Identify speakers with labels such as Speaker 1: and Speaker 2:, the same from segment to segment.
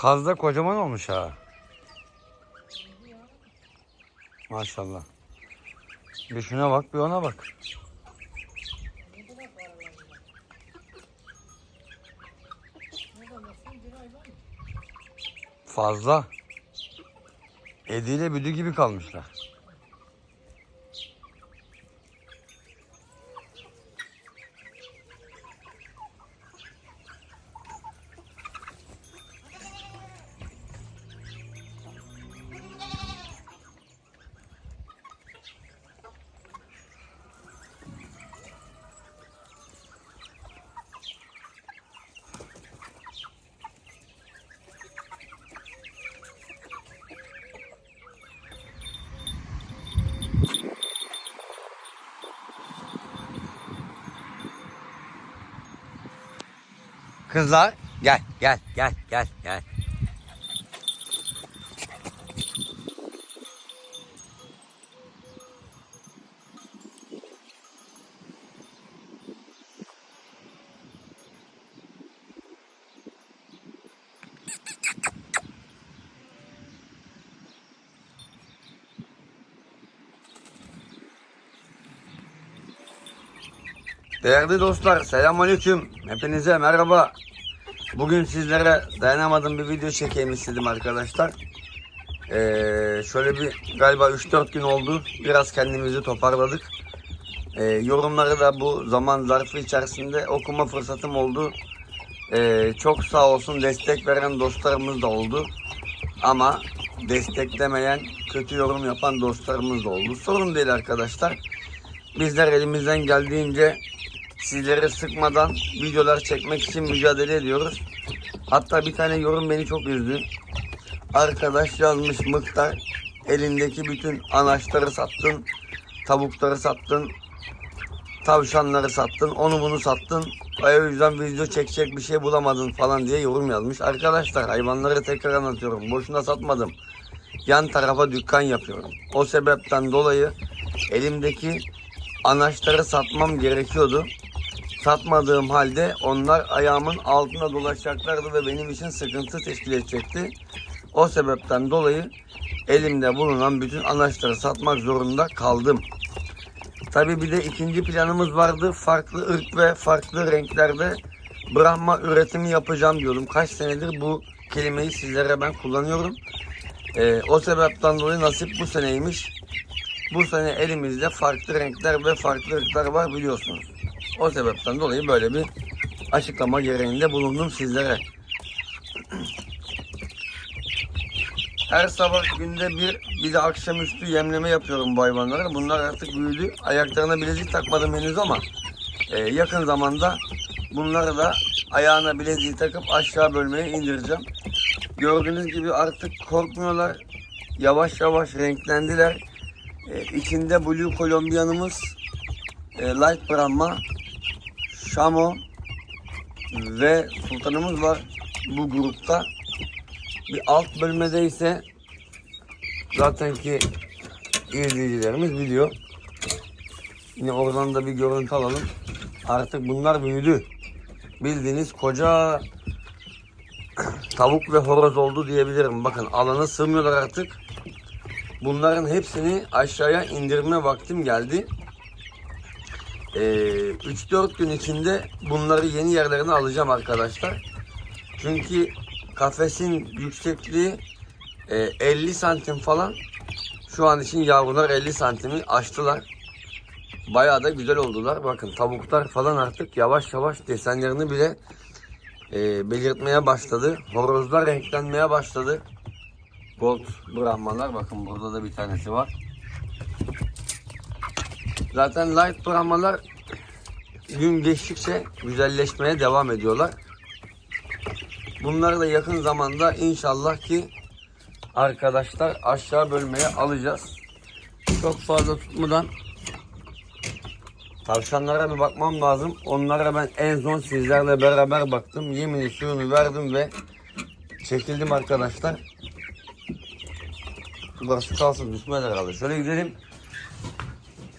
Speaker 1: Kaz da kocaman olmuş ha. Maşallah. Bir şuna bak bir ona bak. Fazla. Ediyle büdü gibi kalmışlar. Kızlar gel gel gel gel gel. Değerli dostlar selamünaleyküm. Hepinize merhaba. Bugün sizlere dayanamadım bir video çekeyim istedim arkadaşlar. Ee, şöyle bir galiba 3-4 gün oldu. Biraz kendimizi toparladık. Ee, yorumları da bu zaman zarfı içerisinde okuma fırsatım oldu. Ee, çok sağ olsun destek veren dostlarımız da oldu. Ama desteklemeyen, kötü yorum yapan dostlarımız da oldu. Sorun değil arkadaşlar. Bizler elimizden geldiğince sizleri sıkmadan videolar çekmek için mücadele ediyoruz. Hatta bir tane yorum beni çok üzdü. Arkadaş yazmış Mıktar elindeki bütün anaçları sattın, tavukları sattın, tavşanları sattın, onu bunu sattın. O yüzden video çekecek bir şey bulamadın falan diye yorum yazmış. Arkadaşlar hayvanları tekrar anlatıyorum. Boşuna satmadım. Yan tarafa dükkan yapıyorum. O sebepten dolayı elimdeki anaçları satmam gerekiyordu. Satmadığım halde onlar ayağımın altına dolaşacaklardı ve benim için sıkıntı teşkil edecekti. O sebepten dolayı elimde bulunan bütün anaçları satmak zorunda kaldım. Tabi bir de ikinci planımız vardı. Farklı ırk ve farklı renklerde Brahma üretimi yapacağım diyordum. Kaç senedir bu kelimeyi sizlere ben kullanıyorum. Ee, o sebepten dolayı nasip bu seneymiş. Bu sene elimizde farklı renkler ve farklı ırklar var biliyorsunuz. O sebepten dolayı böyle bir açıklama gereğinde bulundum sizlere. Her sabah günde bir bir de akşamüstü yemleme yapıyorum bu hayvanlara. Bunlar artık büyüdü. Ayaklarına bilezik takmadım henüz ama e, yakın zamanda bunları da ayağına bileziği takıp aşağı bölmeye indireceğim. Gördüğünüz gibi artık korkmuyorlar. Yavaş yavaş renklendiler. E, içinde Blue Colombian'ımız, e, Light Brahma, Şamo ve Sultanımız var bu grupta. Bir alt bölmede ise zaten ki izleyicilerimiz biliyor. Yine oradan da bir görüntü alalım. Artık bunlar büyüdü. Bildiğiniz koca tavuk ve horoz oldu diyebilirim. Bakın alana sığmıyorlar artık. Bunların hepsini aşağıya indirme vaktim geldi. Ee, 3-4 gün içinde bunları yeni yerlerine alacağım arkadaşlar. Çünkü kafesin yüksekliği e, 50 santim falan. Şu an için yavrular 50 santimi aştılar. Bayağı da güzel oldular. Bakın tavuklar falan artık yavaş yavaş desenlerini bile e, belirtmeye başladı. Horozlar renklenmeye başladı. Gold Brahmalar. Bakın burada da bir tanesi var. Zaten light Brahmalar gün geçtikçe güzelleşmeye devam ediyorlar. Bunları da yakın zamanda inşallah ki arkadaşlar aşağı bölmeye alacağız. Çok fazla tutmadan tavşanlara bir bakmam lazım. Onlara ben en son sizlerle beraber baktım. Yemini suyunu verdim ve çekildim arkadaşlar. Burası kalsın düşmez herhalde. Şöyle gidelim.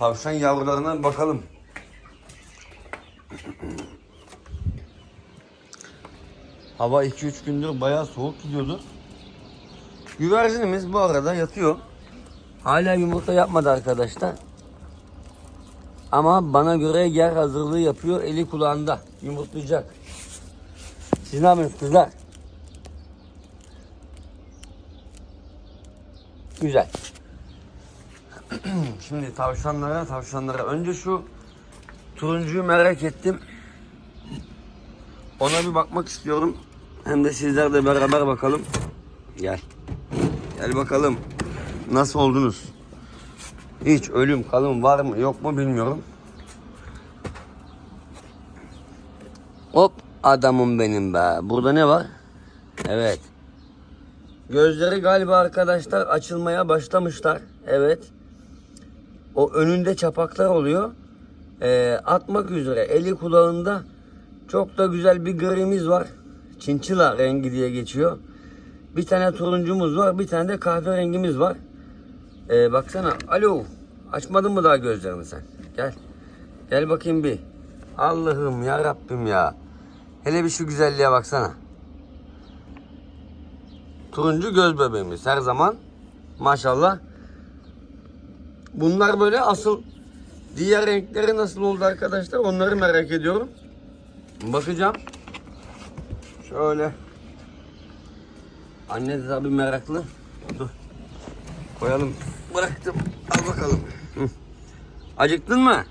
Speaker 1: Tavşan yavrularına bakalım. Hava 2-3 gündür bayağı soğuk gidiyordu. Güvercinimiz bu arada yatıyor. Hala yumurta yapmadı arkadaşlar. Ama bana göre yer hazırlığı yapıyor. Eli kulağında. Yumurtlayacak. Siz ne yapıyorsunuz kızlar? Güzel. Şimdi tavşanlara tavşanlara. Önce şu turuncuyu merak ettim. Ona bir bakmak istiyorum. Hem de sizler de beraber bakalım. Gel. Gel bakalım. Nasıl oldunuz? Hiç ölüm kalım var mı yok mu bilmiyorum. Hop adamım benim be. Burada ne var? Evet. Gözleri galiba arkadaşlar açılmaya başlamışlar. Evet. O önünde çapaklar oluyor. Ee, atmak üzere. Eli kulağında çok da güzel bir grimiz var. Çinçila rengi diye geçiyor. Bir tane turuncumuz var. Bir tane de kahverengimiz var. Ee, baksana. Alo. Açmadın mı daha gözlerini sen? Gel. Gel bakayım bir. Allah'ım ya Rabbim ya. Hele bir şu güzelliğe baksana. Turuncu göz bebeğimiz her zaman. Maşallah. Bunlar böyle asıl diğer renkleri nasıl oldu arkadaşlar onları merak ediyorum. Bakacağım. Şöyle. Anne de tabii meraklı. Dur. Koyalım. Bıraktım. Al bakalım. Acıktın mı?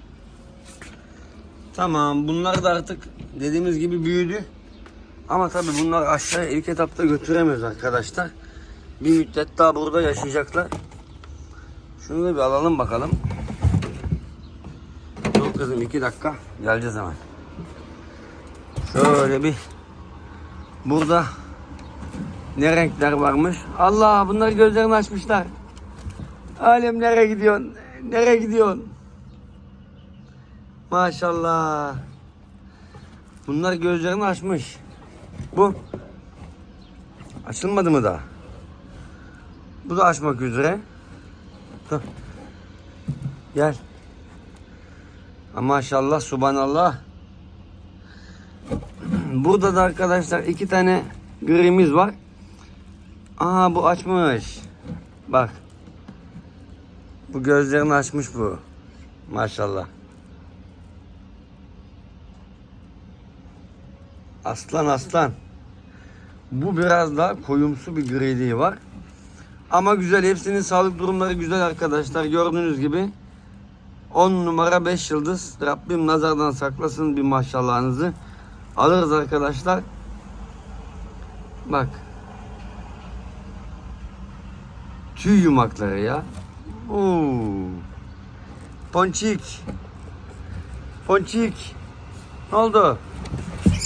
Speaker 1: Tamam. Bunlar da artık dediğimiz gibi büyüdü. Ama tabii bunlar aşağıya ilk etapta götüremiyoruz arkadaşlar. Bir müddet daha burada yaşayacaklar. Şunu da bir alalım bakalım. Dur kızım iki dakika. Geleceğiz hemen. Şöyle bir burada ne renkler varmış. Allah bunlar gözlerini açmışlar. Alem nereye gidiyorsun? Nereye gidiyorsun? Maşallah. Bunlar gözlerini açmış. Bu açılmadı mı daha? Bu da açmak üzere. Dur. Gel. Maşallah subhanallah. Burada da arkadaşlar iki tane grimiz var. Aa bu açmış. Bak. Bu gözlerini açmış bu. Maşallah. Aslan aslan. Bu biraz daha koyumsu bir griliği var. Ama güzel. Hepsinin sağlık durumları güzel arkadaşlar. Gördüğünüz gibi 10 numara 5 yıldız. Rabbim nazardan saklasın bir maşallahınızı. Alırız arkadaşlar. Bak. Tüy yumakları ya. Oo. Ponçik. Ponçik. Ne oldu?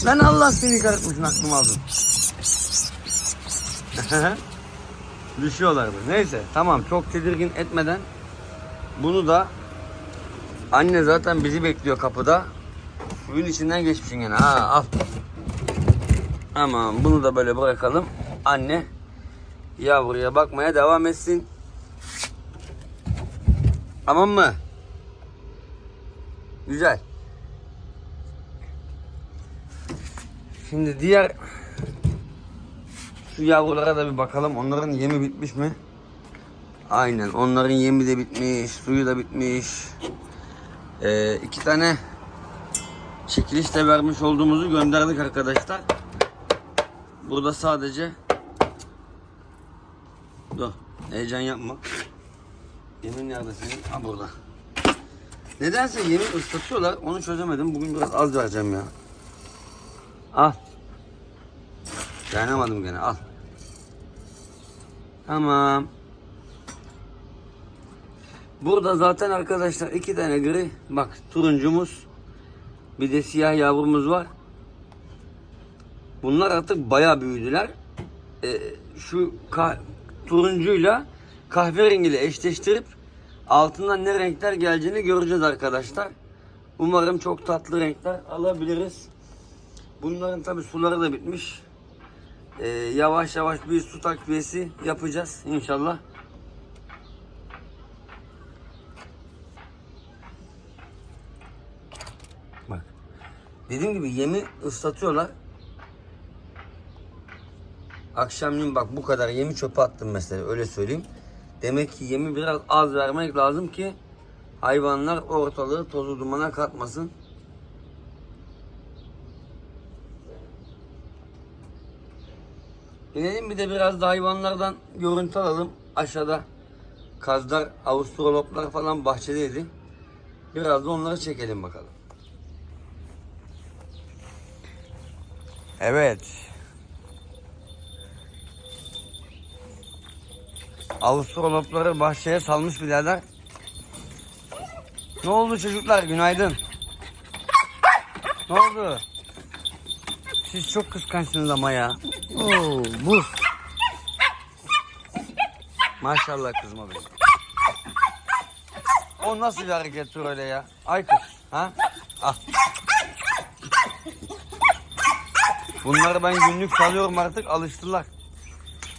Speaker 1: Lan Allah seni kahretmesin aklımı aldın. Düşüyorlardı. Neyse tamam çok tedirgin etmeden bunu da anne zaten bizi bekliyor kapıda. Suyun içinden geçmişsin gene. Ha al. Tamam bunu da böyle bırakalım. Anne yavruya bakmaya devam etsin. Tamam mı? Güzel. Şimdi diğer şu yavrulara da bir bakalım. Onların yemi bitmiş mi? Aynen. Onların yemi de bitmiş. Suyu da bitmiş. Ee, iki tane çekiliş de vermiş olduğumuzu gönderdik arkadaşlar. Burada sadece Dur. Heyecan yapma. Yemin nerede senin? Ha burada. Nedense yemi ıslatıyorlar. Onu çözemedim. Bugün biraz az vereceğim ya. Al. Dayanamadım gene. Al. Tamam. Burada zaten arkadaşlar iki tane gri. Bak turuncumuz. Bir de siyah yavrumuz var. Bunlar artık bayağı büyüdüler. Ee, şu ka- turuncuyla kahverengiyle eşleştirip altından ne renkler geleceğini göreceğiz arkadaşlar. Umarım çok tatlı renkler alabiliriz. Bunların tabi suları da bitmiş. Ee, yavaş yavaş bir su takviyesi yapacağız inşallah. Bak. Dediğim gibi yemi ıslatıyorlar. Akşamleyin bak bu kadar yemi çöpe attım mesela öyle söyleyeyim. Demek ki yemi biraz az vermek lazım ki hayvanlar ortalığı tozu dumana katmasın. İnelim bir de biraz da hayvanlardan görüntü alalım. Aşağıda kazlar, avustraloplar falan bahçedeydi. Biraz da onları çekelim bakalım. Evet. Avustralopları bahçeye salmış birader. Ne oldu çocuklar? Günaydın. Ne oldu? Siz çok kıskançsınız ama ya. Oo, buz. Maşallah kızma benim. O nasıl bir harekettir öyle ya? Ay kız. Ha? Ah. Bunları ben günlük salıyorum artık alıştılar.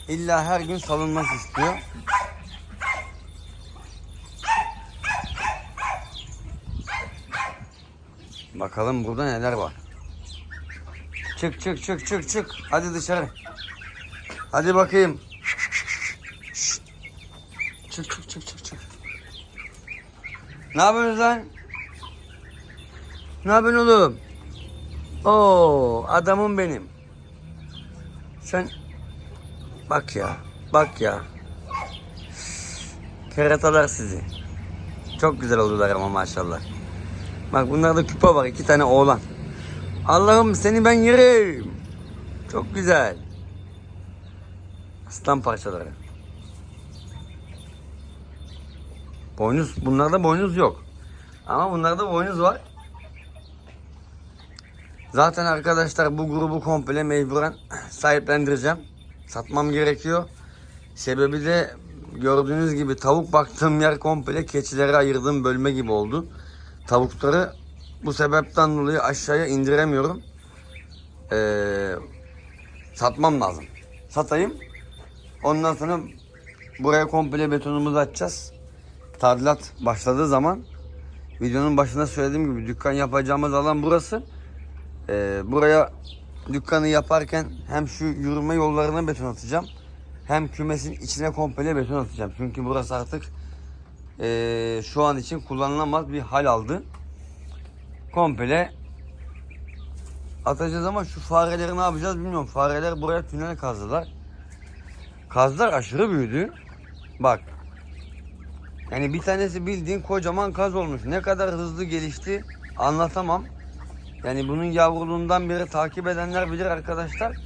Speaker 1: İlla her gün salınmak istiyor. Bakalım burada neler var. Çık çık çık çık çık. Hadi dışarı. Hadi bakayım. Çık çık çık çık çık. Ne yapıyorsunuz lan? Ne yapıyorsun oğlum? Oo, adamım benim. Sen bak ya, bak ya. Keratalar sizi. Çok güzel oldular ama maşallah. Bak bunlarda küpe var, iki tane oğlan. Allah'ım seni ben yerim. Çok güzel. Aslan parçaları. Boynuz, bunlarda boynuz yok. Ama bunlarda boynuz var. Zaten arkadaşlar bu grubu komple mecburen sahiplendireceğim. Satmam gerekiyor. Sebebi de gördüğünüz gibi tavuk baktığım yer komple keçilere ayırdığım bölme gibi oldu. Tavukları bu sebepten dolayı aşağıya indiremiyorum. Ee, satmam lazım. Satayım. Ondan sonra buraya komple betonumuzu açacağız. Tadilat başladığı zaman videonun başında söylediğim gibi dükkan yapacağımız alan burası. Ee, buraya dükkanı yaparken hem şu yürüme yollarına beton atacağım. Hem kümesin içine komple beton atacağım. Çünkü burası artık ee, şu an için kullanılamaz bir hal aldı. Komple atacağız ama şu fareleri ne yapacağız bilmiyorum. Fareler buraya tünel kazdılar. Kazlar aşırı büyüdü. Bak. Yani bir tanesi bildiğin kocaman kaz olmuş. Ne kadar hızlı gelişti anlatamam. Yani bunun yavruluğundan beri takip edenler bilir arkadaşlar.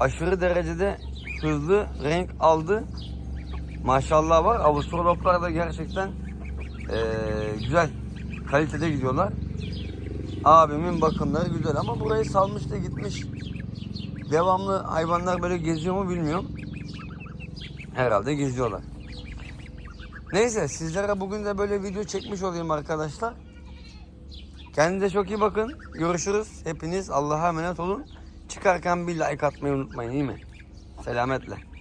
Speaker 1: Aşırı derecede hızlı renk aldı. Maşallah var. Avustraloplar da gerçekten eee, güzel. Kalitede gidiyorlar. Abimin bakımları güzel ama burayı salmış da gitmiş. Devamlı hayvanlar böyle geziyor mu bilmiyorum. Herhalde geziyorlar. Neyse sizlere bugün de böyle video çekmiş olayım arkadaşlar. Kendinize çok iyi bakın. Görüşürüz. Hepiniz Allah'a emanet olun. Çıkarken bir like atmayı unutmayın iyi mi? Selametle.